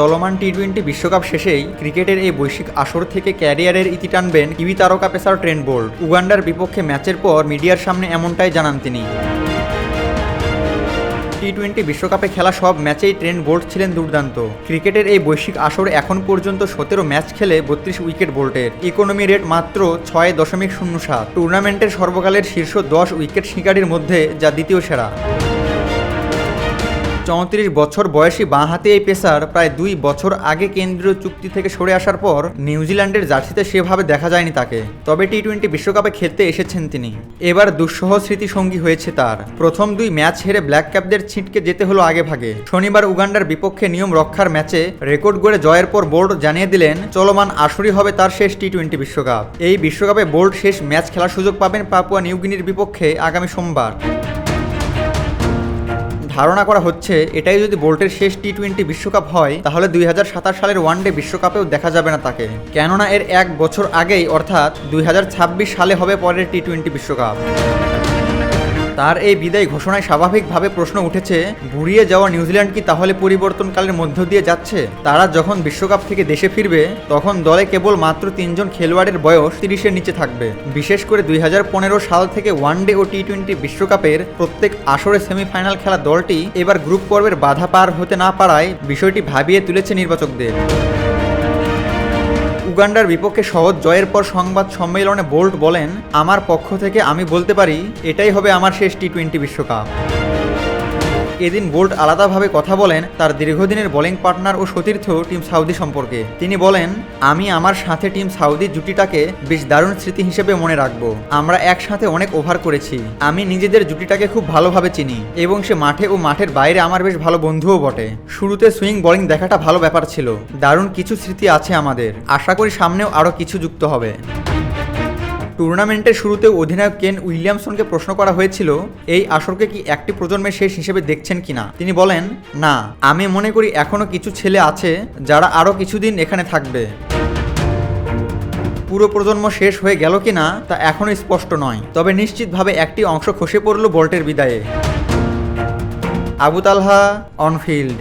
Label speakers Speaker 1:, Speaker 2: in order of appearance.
Speaker 1: চলমান T twenty বিশ্বকাপ শেষেই ক্রিকেটের এই বৈশ্বিক আসর থেকে ক্যারিয়ারের ইতি টানবেন কিবি তারকা পেসার ট্রেন্ট বোল্ট। উগান্ডার বিপক্ষে ম্যাচের পর মিডিয়ার সামনে এমনটাই জানান তিনি। টি টোয়েন্টি বিশ্বকাপে খেলা সব ম্যাচেই ট্রেন্ট বোল্ট ছিলেন দুর্দান্ত। ক্রিকেটের এই বৈশ্বিক আসরে এখন পর্যন্ত সতেরো ম্যাচ খেলে বত্রিশ উইকেট বোল্টের। ইকোনমি রেট মাত্র ছয় দশমিক শূন্য সাত। টুর্নামেন্টের সর্বকালের শীর্ষ দশ উইকেট শিকারীর মধ্যে যা দ্বিতীয় সেরা। চৌত্রিশ বছর বয়সী বাঁহাতি এই পেসার প্রায় দুই বছর আগে কেন্দ্রীয় চুক্তি থেকে সরে আসার পর নিউজিল্যান্ডের জার্সিতে সেভাবে দেখা যায়নি তাকে। তবে টি টোয়েন্টি বিশ্বকাপে খেলতে এসেছেন তিনি। এবার দুঃসহ স্মৃতি সঙ্গী হয়েছে তার। প্রথম দুই ম্যাচ হেরে ব্ল্যাক ক্যাপদের ছিটকে যেতে হলো আগে ভাগে শনিবার উগান্ডার বিপক্ষে নিয়ম রক্ষার ম্যাচে রেকর্ড গড়ে জয়ের পর বোল্ট জানিয়ে দিলেন, চলমান আসরই হবে তার শেষ টি টোয়েন্টি বিশ্বকাপ। এই বিশ্বকাপে বোল্ট শেষ ম্যাচ খেলার সুযোগ পাবেন পাপুয়া নিউগিনির বিপক্ষে আগামী সোমবার। ধারণা করা হচ্ছে এটাই যদি বোল্টের শেষ টি টোয়েন্টি বিশ্বকাপ হয়, তাহলে দুই হাজার সাতাশ সালের ওয়ানডে বিশ্বকাপেও দেখা যাবে না তাকে। কেননা এর এক বছর আগেই, অর্থাৎ দুই হাজার ছাব্বিশ সালে হবে পরের টি টোয়েন্টি বিশ্বকাপ। তার এই বিদায় ঘোষণায় স্বাভাবিকভাবে প্রশ্ন উঠেছে, বুড়িয়ে যাওয়া নিউজিল্যান্ড কি তাহলে পরিবর্তনকালের মধ্য দিয়ে যাচ্ছে? তারা যখন বিশ্বকাপ থেকে দেশে ফিরবে, তখন দলে কেবল মাত্র তিনজন খেলোয়াড়ের বয়স তিরিশের নিচে থাকবে। বিশেষ করে দুই হাজার পনেরো সাল থেকে ওয়ানডে ও টি টোয়েন্টি বিশ্বকাপের প্রত্যেক আসরে সেমিফাইনাল খেলা দলটি এবার গ্রুপ পর্বের বাধা পার হতে না পারায় বিষয়টি ভাবিয়ে তুলেছে নির্বাচকদের। উগান্ডার বিপক্ষে সহজ জয়ের পর সংবাদ সম্মেলনে বোল্ট বলেন, আমার পক্ষ থেকে আমি বলতে পারি, এটাই হবে আমার শেষ টি টোয়েন্টি বিশ্বকাপ। এদিন বোল্ট আলাদাভাবে কথা বলেন তার দীর্ঘদিনের বোলিং পার্টনার ও সতীর্থ টিম সাউদি সম্পর্কে। তিনি বলেন, আমি আমার সাথে টিম সাউদি জুটিটাকে বেশ দারুণ স্মৃতি হিসেবে মনে রাখব। আমরা একসাথে অনেক ওভার করেছি। আমি নিজেদের জুটিটাকে খুব ভালোভাবে চিনি এবং সে মাঠে ও মাঠের বাইরে আমার বেশ ভালো বন্ধুও বটে। শুরুতে সুইং বোলিং দেখাটা ভালো ব্যাপার ছিল। দারুণ কিছু স্মৃতি আছে আমাদের। আশা করি সামনেও আরও কিছু যুক্ত হবে। টুর্নামেন্টের শুরুতে অধিনায়ক কেন উইলিয়ামসনকে প্রশ্ন করা হয়েছিল, এই আসরকে কি একটি প্রজন্মের শেষ হিসেবে দেখছেন কিনা? তিনি বলেন, না, আমি মনে করি এখনও কিছু ছেলে আছে যারা আরও কিছুদিন এখানে থাকবে। পুরো প্রজন্ম শেষ হয়ে গেল কিনা তা এখনও স্পষ্ট নয়। তবে নিশ্চিতভাবে একটি অংশ খসে পড়ল বল্টের বিদায়ে। আবু তালহা, অনফিল্ড।